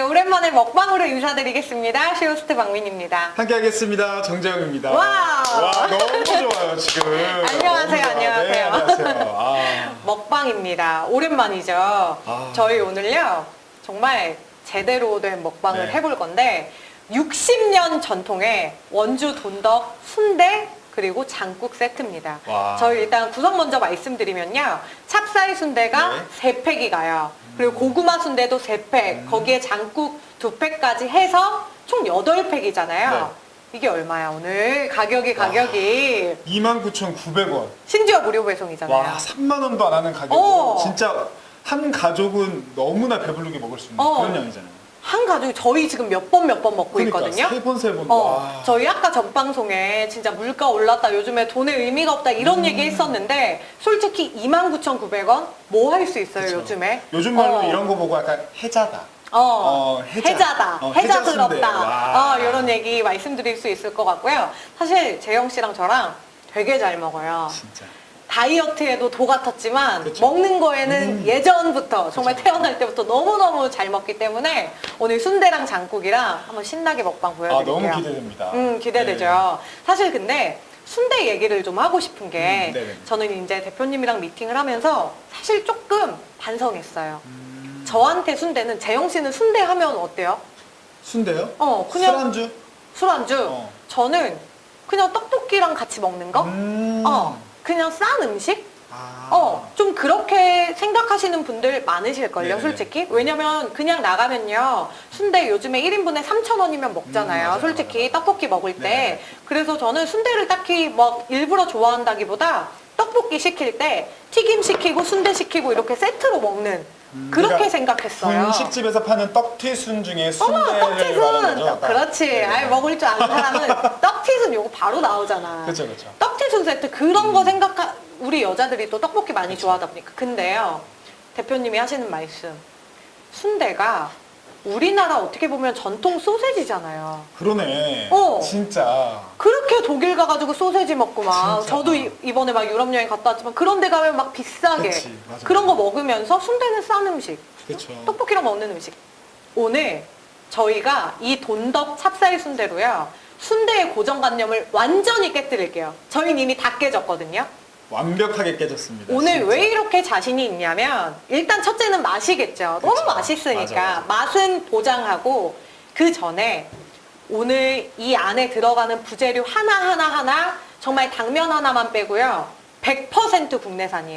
오랜만에 먹방으로 인사드리겠습니다. 쇼호스트 박민입니다. 함께하겠습니다. 정재영입니다. 와우. 와 너무 좋아요 지금. 안녕하세요, 너무 좋아. 안녕하세요. 네, 안녕하세요. 아, 먹방입니다. 오랜만이죠. 아. 저희 오늘요 정말 제대로 된 먹방을 네. 해볼 건데 60년 전통의 원주 돈덕 순대 그리고 장국 세트입니다. 와. 저희 일단 구성 먼저 말씀드리면요. 찹쌀 순대가 네. 세 팩이 가요. 그리고 고구마 순대도 세 팩, 음. 거기에 장국 두 팩까지 해서 총 여덟 팩이잖아요. 네. 이게 얼마야 오늘? 가격이 가격이 29,900원. 심지어 무료 배송이잖아요. 와 3만 원도 안 하는 가격으로 어. 진짜 한 가족은 너무나 배부르게 먹을 수 있는 어. 그런 양이잖아요. 한 가족이 저희 지금 몇 번 몇 번 먹고 그러니까 있거든요. 세 번 세 번. 어, 와. 저희 아까 전 방송에 진짜 물가 올랐다, 요즘에 돈의 의미가 없다 이런 음. 얘기 했었는데 솔직히 29,900원 뭐 할 수 있어요. 요즘에? 요즘 말로 어. 이런 거 보고 약간 해자다. 어, 어, 해자. 해자다, 어, 해자 순대. 와. 어, 이런 얘기 말씀드릴 수 있을 것 같고요. 사실 재영 씨랑 저랑 되게 잘 먹어요. 진짜. 다이어트에도 도 같았지만 그쵸. 먹는 거에는 음. 예전부터 정말. 태어날 때부터 너무너무 잘 먹기 때문에 오늘 순대랑 장국이랑 한번 신나게 먹방 아 보여드릴게요. 너무 기대됩니다. 음, 기대되죠. 사실 근데 순대 얘기를 좀 하고 싶은 게 음, 네네. 저는 이제 대표님이랑 미팅을 하면서 사실 조금 반성했어요. 네. 음, 저한테 순대는 재영 씨는 순대 하면 어때요? 순대요? 어, 그냥 술안주? 술안주. 어. 저는 그냥 떡볶이랑 같이 먹는 거? 음. 어, 그냥 싼 음식? 아. 어, 좀 그렇게 생각하시는 분들 많으실걸요, 네네. 솔직히. 왜냐면 그냥 나가면요. 순대 요즘에 1인분에 3,000원이면 먹잖아요. 음, 맞아요, 솔직히 맞아요. 떡볶이 먹을 때. 네네. 그래서 저는 순대를 딱히 막 일부러 좋아한다기보다 떡볶이 시킬 때 튀김 시키고 순대 시키고 이렇게 세트로 먹는 음, 그렇게 그러니까 생각했어요. 분식집에서 파는 떡튀순 중에 어머, 순대를 말하는 떡튀순! 거죠? 딱. 그렇지. 네. 아예 먹을 줄 아는 사람은 떡튀순 요거 바로 나오잖아. 그렇죠, 그렇죠. 떡튀순 세트 그런 거 생각하 우리 여자들이 또 떡볶이 많이 좋아하다 보니까 근데요 대표님이 하시는 말씀 순대가 우리나라 어떻게 보면 전통 소세지잖아요 그러네. 어. 진짜. 그렇게 독일 가가지고 소세지 먹고 막 진짜. 저도 이- 이번에 막 유럽 여행 갔다 왔지만 그런 데 가면 막 비싸게 그치, 맞아. 그런 거 먹으면서 순대는 싼 음식 그렇죠. 떡볶이랑 먹는 음식. 오늘 저희가 이 돈덕 찹쌀 순대로요. 순대의 고정관념을 완전히 깨뜨릴게요. 저희는 이미 다 깨졌거든요. 완벽하게 깨졌습니다. 오늘 진짜. 왜 이렇게 자신이 있냐면 일단 첫째는 맛이겠죠. 너무 그쵸. 맛있으니까 맞아, 맞아. 맛은 보장하고 그 전에 오늘 이 안에 들어가는 부재료 하나 하나 하나 정말 당면 하나만 빼고요. 100% 국내산이에요.